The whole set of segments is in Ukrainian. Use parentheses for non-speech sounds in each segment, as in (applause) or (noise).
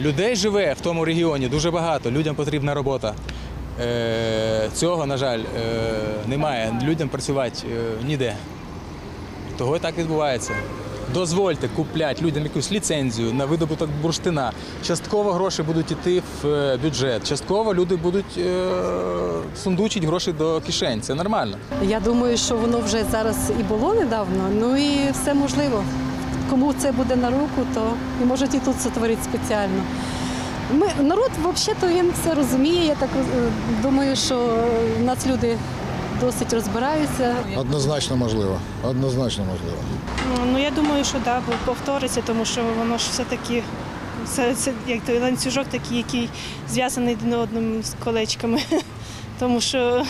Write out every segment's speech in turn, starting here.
Людей живе в тому регіоні дуже багато, людям потрібна робота. Е, Цього, на жаль, е, немає. Людям працювати е, ніде. Того і так відбувається. Дозвольте купляти людям якусь ліцензію на видобуток бурштина. Частково гроші будуть йти в бюджет, частково люди будуть е, сундучити гроші до кишень. Це нормально. Я думаю, що воно вже зараз і було недавно, ну і все можливо. Кому це буде на руку, то і можуть і тут сотворити спеціально. Ми, народ, взагалі-то він все розуміє. Я так е, думаю, що в нас люди досить розбираються. Однозначно можливо. Однозначно можливо. Ну я думаю, що да, бо повториться, тому що воно ж все-таки це, це як той ланцюжок, такий, який зв'язаний один одним з колечками. (laughs) Тому що,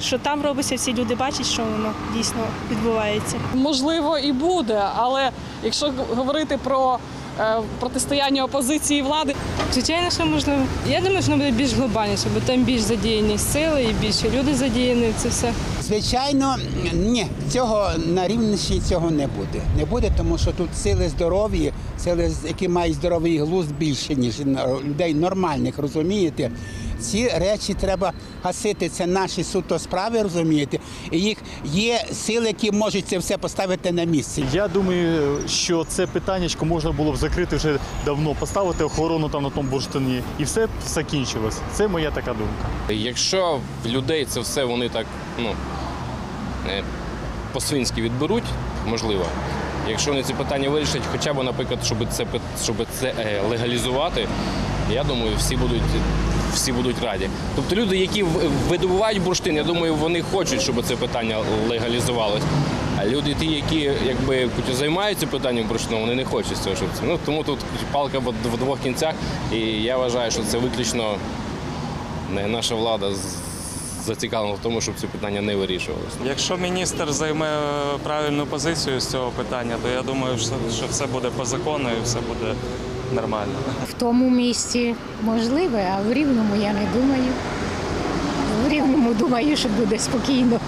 що там робиться, всі люди бачать, що воно дійсно відбувається. можливо, і буде, але якщо говорити про е, протистояння опозиції і влади, Звичайно, що можливо. Я думаю, що воно буде більш глобальніше, бо там більш задіяні сили і більше люди задіяні в це все. Звичайно, ні, цього на рівнищі цього не буде. Не буде, тому що тут сили здорові, сили, які мають здоровий глузд більше, ніж людей нормальних, розумієте? Ці речі треба гасити. Це наші суто справи, розумієте? І їх є сили, які можуть це все поставити на місце. Я думаю, що це питаннячко можна було б закрити вже давно, поставити охорону там на тому бурштині, і все закінчилось. Це моя така думка. Якщо в людей це все вони так ну, е, по-свинськи відберуть, можливо. Якщо вони ці питання вирішать, хоча б, наприклад, щоб це, щоб це е, легалізувати, я думаю, всі будуть, всі будуть раді. Тобто люди, які видобувають бурштин, я думаю, вони хочуть, щоб це питання легалізувалось. А люди, ті, які якби займаються питанням бурштину, вони не хочуть цього, щоб це. Ну тому тут палка в двох кінцях, і я вважаю, що це виключно наша влада зацікавлена в тому, щоб ці питання не вирішувалися. Якщо міністр займе правильну позицію з цього питання, то я думаю, що все буде по закону і все буде нормально. В тому місці можливе, а в рівному я не думаю. В рівному думаю, що буде спокійно.